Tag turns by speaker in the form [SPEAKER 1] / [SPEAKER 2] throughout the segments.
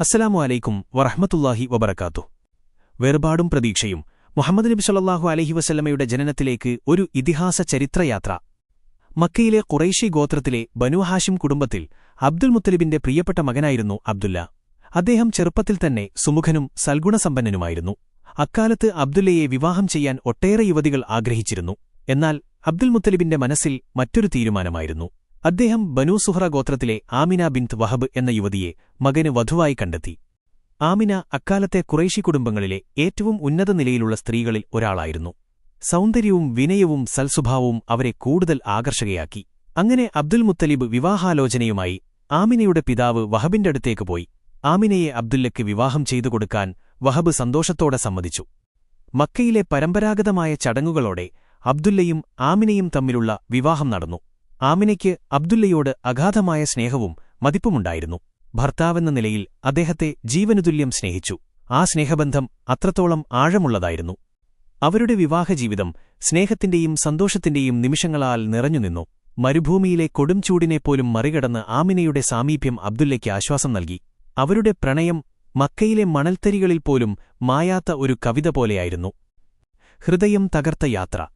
[SPEAKER 1] അസ്സലാമു അലൈക്കും വറഹ്മത്തുള്ളാഹി വബറകാത്തു. വേർപാടും പ്രതീക്ഷയും മുഹമ്മദ് നബി സല്ലാഹു അലഹി വസല്ലമയുടെ ജനനത്തിലേക്ക് ഒരു ഇതിഹാസ ചരിത്രയാത്ര. മക്കയിലെ കുറേശി ഗോത്രത്തിലെ ബനു ഹാഷിം കുടുംബത്തിൽ അബ്ദുൽ മുത്തലിബിന്റെ പ്രിയപ്പെട്ട മകനായിരുന്നു അബ്ദുല്ല. അദ്ദേഹം ചെറുപ്പത്തിൽ തന്നെ സുമുഖനും സൽഗുണസമ്പന്നനുമായിരുന്നു. അക്കാലത്ത് അബ്ദുല്ലയെ വിവാഹം ചെയ്യാൻ ഒട്ടേറെ യുവതികൾ ആഗ്രഹിച്ചിരുന്നു. എന്നാൽ അബ്ദുൽ മുത്തലിബിന്റെ മനസ്സിൽ മറ്റൊരു തീരുമാനമായിരുന്നു. അദ്ദേഹം ബനൂസുഹ്ര സുഹ്റ ഗോത്രത്തിലെ ആമിന ബിന്ത് വഹബ് എന്ന യുവതിയെ മകന് വധുവായി കണ്ടെത്തി. ആമിന അക്കാലത്തെ കുറേശി കുടുംബങ്ങളിലെ ഏറ്റവും ഉന്നത നിലയിലുള്ള സ്ത്രീകളിൽ ഒരാളായിരുന്നു. സൗന്ദര്യവും വിനയവും സൽസ്വഭാവവും അവരെ കൂടുതൽ ആകർഷകയാക്കി. അങ്ങനെ അബ്ദുൽ മുത്തലിബ് വിവാഹാലോചനയുമായി ആമിനയുടെ പിതാവ് വഹബിന്റെ അടുത്തേക്ക് പോയി. ആമിനയെ അബ്ദുല്ലയ്ക്ക് വിവാഹം ചെയ്തു കൊടുക്കാൻ വഹബ് സന്തോഷത്തോടെ സമ്മതിച്ചു. മക്കയിലെ പരമ്പരാഗതമായ ചടങ്ങുകളോടെ അബ്ദുല്ലയും ആമിനയും തമ്മിലുള്ള വിവാഹം നടന്നു. ആമിനയ്ക്ക് അബ്ദുല്ലയോട് അഗാധമായ സ്നേഹവും മതിപ്പുമുണ്ടായിരുന്നു. ഭർത്താവെന്ന നിലയിൽ അദ്ദേഹത്തെ ജീവനുതുല്യം സ്നേഹിച്ചു. ആ സ്നേഹബന്ധം അത്രത്തോളം ആഴമുള്ളതായിരുന്നു. അവരുടെ വിവാഹജീവിതം സ്നേഹത്തിന്റെയും സന്തോഷത്തിന്റെയും നിമിഷങ്ങളാൽ നിറഞ്ഞുനിന്നു. മരുഭൂമിയിലെ കൊടുംചൂടിനെപ്പോലും മറികടന്ന് ആമിനയുടെ സാമീപ്യം അബ്ദുല്ലയ്ക്ക് ആശ്വാസം നൽകി. അവരുടെ പ്രണയം മക്കയിലെ മണൽത്തരികളിൽ പോലും മായാത്ത ഒരു കവിത പോലെയായിരുന്നു. ഹൃദയം തകർത്ത യാത്ര.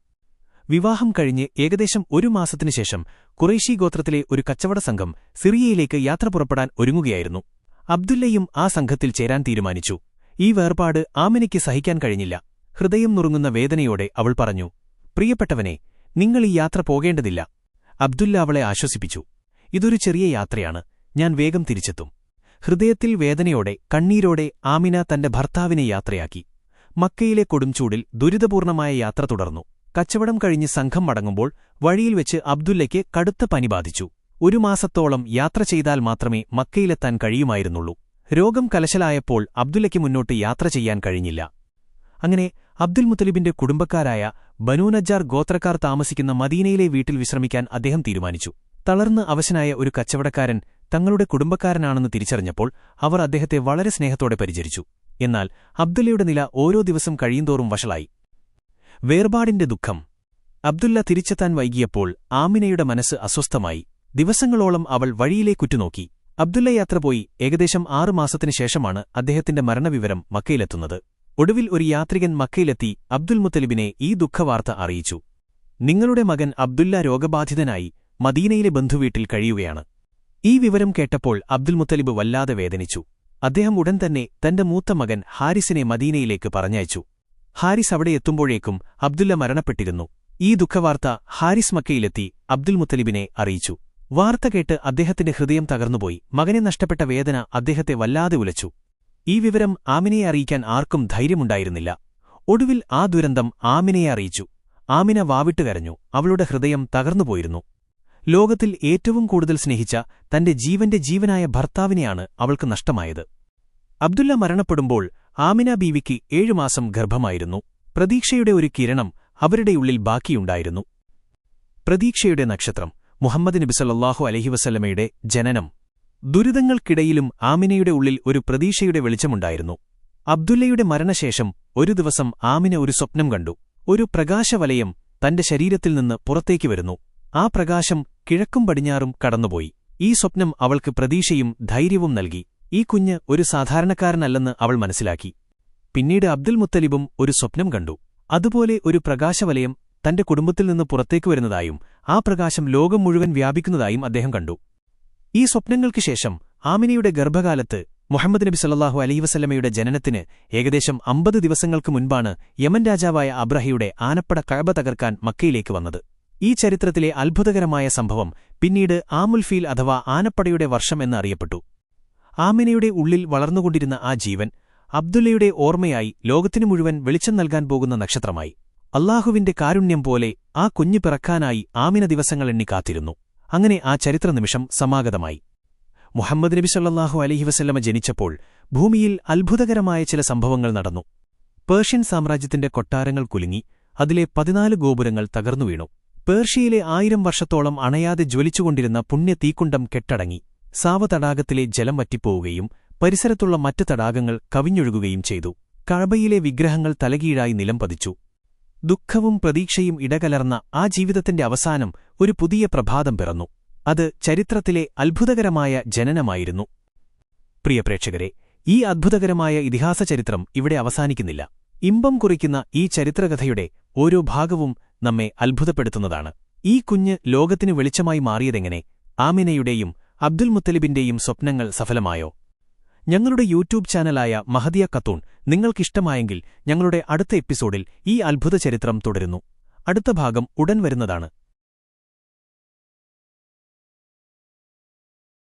[SPEAKER 1] വിവാഹം കഴിഞ്ഞ് ഏകദേശം ഒരു മാസത്തിനു ശേഷം കുറേശി ഗോത്രത്തിലെ ഒരു കച്ചവട സംഘം സിറിയയിലേക്ക് യാത്ര പുറപ്പെടാൻ ഒരുങ്ങുകയായിരുന്നു. അബ്ദുല്ലയും ആ സംഘത്തിൽ ചേരാൻ തീരുമാനിച്ചു. ഈ വേർപാട് ആമിനയ്ക്ക് സഹിക്കാൻ കഴിഞ്ഞില്ല. ഹൃദയം നുറുങ്ങുന്ന വേദനയോടെ അവൾ പറഞ്ഞു പ്രിയപ്പെട്ടവനെ നിങ്ങൾ ഈ യാത്ര പോകേണ്ടതില്ല. അബ്ദുല്ല അവളെ ആശ്വസിപ്പിച്ചു. ഇതൊരു ചെറിയ യാത്രയാണ്. ഞാൻ വേഗം തിരിച്ചെത്തും. ഹൃദയത്തിൽ വേദനയോടെ കണ്ണീരോടെ ആമിന തന്റെ ഭർത്താവിനെ യാത്രയാക്കി. മക്കയിലെ കൊടുംചൂടിൽ ദുരിതപൂർണമായ യാത്ര തുടർന്നു. കച്ചവടം കഴിഞ്ഞ് സംഘം മടങ്ങുമ്പോൾ വഴിയിൽ വെച്ച് അബ്ദുല്ലയ്ക്ക് കടുത്ത പനി ബാധിച്ചു. ഒരു മാസത്തോളം യാത്ര ചെയ്താൽ മാത്രമേ മക്കയിലെത്താൻ കഴിയുമായിരുന്നുള്ളൂ. രോഗം കലശലായപ്പോൾ അബ്ദുല്ലയ്ക്ക് മുന്നോട്ട് യാത്ര ചെയ്യാൻ കഴിഞ്ഞില്ല. അങ്ങനെ അബ്ദുൽ മുത്തലിബിന്റെ കുടുംബക്കാരായ ബനൂനജാർ ഗോത്രക്കാർ താമസിക്കുന്ന മദീനയിലെ വീട്ടിൽ വിശ്രമിക്കാൻ അദ്ദേഹം തീരുമാനിച്ചു. തളർന്ന് അവശനായ ഒരു കച്ചവടക്കാരൻ തങ്ങളുടെ കുടുംബക്കാരനാണെന്ന് തിരിച്ചറിഞ്ഞപ്പോൾ അവർ അദ്ദേഹത്തെ വളരെ സ്നേഹത്തോടെ പരിചരിച്ചു. എന്നാൽ അബ്ദുല്ലയുടെ നില ഓരോ ദിവസം കഴിയുന്തോറും വഷളായി. വേർപാടിന്റെ ദുഃഖം. അബ്ദുല്ല തിരിച്ചെത്താൻ വൈകിയപ്പോൾ ആമിനയുടെ മനസ്സ് അസ്വസ്ഥമായി. ദിവസങ്ങളോളം അവൾ വഴിയിലേക്കുറ്റുനോക്കി അബ്ദുല്ല യാത്ര പോയി ഏകദേശം ആറു മാസത്തിനു ശേഷമാണ് അദ്ദേഹത്തിന്റെ മരണവിവരം മക്കയിലെത്തുന്നത്. ഒടുവിൽ ഒരു യാത്രികൻ മക്കയിലെത്തി അബ്ദുൽ മുത്തലിബിനെ ഈ ദുഃഖവാർത്ത അറിയിച്ചു. നിങ്ങളുടെ മകൻ അബ്ദുല്ല രോഗബാധിതനായി മദീനയിലെ ബന്ധുവീട്ടിൽ കഴിയുകയാണ്. ഈ വിവരം കേട്ടപ്പോൾ അബ്ദുൽ മുത്തലിബ് വല്ലാതെ വേദനിച്ചു. അദ്ദേഹം ഉടൻ തന്നെ തന്റെ മൂത്ത മകൻ ഹാരിസിനെ മദീനയിലേക്ക് പറഞ്ഞയച്ചു. ഹാരിസ് അവിടെ എത്തുമ്പോഴേക്കും അബ്ദുല്ല മരണപ്പെട്ടിരുന്നു. ഈ ദുഃഖവാർത്ത ഹാരിസ് മക്കയിലെത്തി അബ്ദുൽ മുത്തലിബിനെ അറിയിച്ചു. വാർത്ത കേട്ട് അദ്ദേഹത്തിന്റെ ഹൃദയം തകർന്നുപോയി. മകനെ നഷ്ടപ്പെട്ട വേദന അദ്ദേഹത്തെ വല്ലാതെ ഉലച്ചു. ഈ വിവരം ആമിനയെ അറിയിക്കാൻ ആർക്കും ധൈര്യമുണ്ടായിരുന്നില്ല. ഒടുവിൽ ആ ദുരന്തം ആമിനയെ അറിയിച്ചു. ആമിന വാവിട്ട് കരഞ്ഞു. അവളുടെ ഹൃദയം തകർന്നുപോയിരുന്നു. ലോകത്തിൽ ഏറ്റവും കൂടുതൽ സ്നേഹിച്ച തന്റെ ജീവന്റെ ജീവനായ ഭർത്താവിനെയാണ് അവൾക്ക് നഷ്ടമായത്. അബ്ദുല്ല മരണപ്പെടുമ്പോൾ ആമിന ബീവിക്ക് ഏഴുമാസം ഗർഭമായിരുന്നു. പ്രതീക്ഷയുടെ ഒരു കിരണം അവരുടെ ഉള്ളിൽ ബാക്കിയുണ്ടായിരുന്നു. പ്രതീക്ഷയുടെ നക്ഷത്രം മുഹമ്മദ് നബിസല്ലാഹു അലഹിവസല്ലമയുടെ ജനനം. ദുരിതങ്ങൾക്കിടയിലും ആമിനയുടെ ഉള്ളിൽ ഒരു പ്രതീക്ഷയുടെ വെളിച്ചമുണ്ടായിരുന്നു. അബ്ദുല്ലയുടെ മരണശേഷം ഒരു ദിവസം ആമിന ഒരു സ്വപ്നം കണ്ടു. ഒരു പ്രകാശവലയം തന്റെ ശരീരത്തിൽ നിന്ന് പുറത്തേക്ക് വരുന്നു. ആ പ്രകാശം കിഴക്കും പടിഞ്ഞാറും കടന്നുപോയി. ഈ സ്വപ്നം അവൾക്ക് പ്രതീക്ഷയും ധൈര്യവും നൽകി. ഈ കുഞ്ഞ് ഒരു സാധാരണക്കാരനല്ലെന്ന് അവൾ മനസ്സിലാക്കി. പിന്നീട് അബ്ദുൽ മുത്തലിബും ഒരു സ്വപ്നം കണ്ടു. അതുപോലെ ഒരു പ്രകാശവലയം തന്റെ കുടുംബത്തിൽ നിന്ന് പുറത്തേക്കു വരുന്നതായും ആ പ്രകാശം ലോകം മുഴുവൻ വ്യാപിക്കുന്നതായും അദ്ദേഹം കണ്ടു. ഈ സ്വപ്നങ്ങൾക്കു ശേഷം ആമിനയുടെ ഗർഭകാലത്ത് മുഹമ്മദ് നബി സല്ലാഹു അലൈവസല്ലമയുടെ ജനനത്തിന് ഏകദേശം അമ്പത് ദിവസങ്ങൾക്ക് മുൻപാണ് യമൻ രാജാവായ അബ്രഹയുടെ ആനപ്പട കഴബ തകർക്കാൻ മക്കയിലേക്ക് വന്നത്. ഈ ചരിത്രത്തിലെ അത്ഭുതകരമായ സംഭവം പിന്നീട് ആമുൽഫീൽ അഥവാ ആനപ്പടയുടെ വർഷം എന്നറിയപ്പെട്ടു. ആമിനയുടെ ഉള്ളിൽ വളർന്നുകൊണ്ടിരുന്ന ആ ജീവൻ അബ്ദുല്ലയുടെ ഓർമ്മയായി ലോകത്തിനു മുഴുവൻ വെളിച്ചം നൽകാൻ പോകുന്ന നക്ഷത്രമായി. അള്ളാഹുവിന്റെ കാരുണ്യം പോലെ ആ കുഞ്ഞു പിറക്കാനായി ആമിന ദിവസങ്ങൾ എണ്ണി കാത്തിരുന്നു. അങ്ങനെ ആ ചരിത്ര നിമിഷം സമാഗതമായി. മുഹമ്മദ് നബി സല്ലാഹു അലഹി വസല്ലമ ജനിച്ചപ്പോൾ ഭൂമിയിൽ അത്ഭുതകരമായ ചില സംഭവങ്ങൾ നടന്നു. പേർഷ്യൻ സാമ്രാജ്യത്തിന്റെ കൊട്ടാരങ്ങൾ കുലുങ്ങി അതിലെ പതിനാല് ഗോപുരങ്ങൾ തകർന്നു വീണു. പേർഷ്യയിലെ ആയിരം വർഷത്തോളം അണയാതെ ജ്വലിച്ചുകൊണ്ടിരുന്ന പുണ്യ തീക്കുണ്ടം കെട്ടടങ്ങി. സാവതടാകത്തിലെ ജലം വറ്റിപ്പോവുകയും പരിസരത്തുള്ള മറ്റ് തടാകങ്ങൾ കവിഞ്ഞൊഴുകുകയും ചെയ്തു. കഴബയിലെ വിഗ്രഹങ്ങൾ തലകീഴായി നിലം പതിച്ചു. ദുഃഖവും പ്രതീക്ഷയും ഇടകലർന്ന ആ ജീവിതത്തിന്റെ അവസാനം ഒരു പുതിയ പ്രഭാതം പിറന്നു. അത് ചരിത്രത്തിലെ അത്ഭുതകരമായ ജനനമായിരുന്നു. പ്രിയ പ്രേക്ഷകരെ ഈ അത്ഭുതകരമായ ഇതിഹാസ ചരിത്രം ഇവിടെ അവസാനിക്കുന്നില്ല. ഇമ്പം കുറിക്കുന്ന ഈ ചരിത്രകഥയുടെ ഓരോ ഭാഗവും നമ്മെ അത്ഭുതപ്പെടുത്തുന്നതാണ്. ഈ കുഞ്ഞ് ലോകത്തിനു വെളിച്ചമായി മാറിയതെങ്ങനെ? ആമിനയുടെയും അബ്ദുൽ മുത്തലിബിന്റെയും സ്വപ്നങ്ങൾ സഫലമായോ? ഞങ്ങളുടെ യൂട്യൂബ് ചാനലായ മഹദിയ കത്തൂൺ നിങ്ങൾക്കിഷ്ടമായെങ്കിൽ ഞങ്ങളുടെ അടുത്ത എപ്പിസോഡിൽ ഈ അത്ഭുത ചരിത്രം തുടരുന്നു. അടുത്ത ഭാഗം ഉടൻ വരുന്നതാണ്.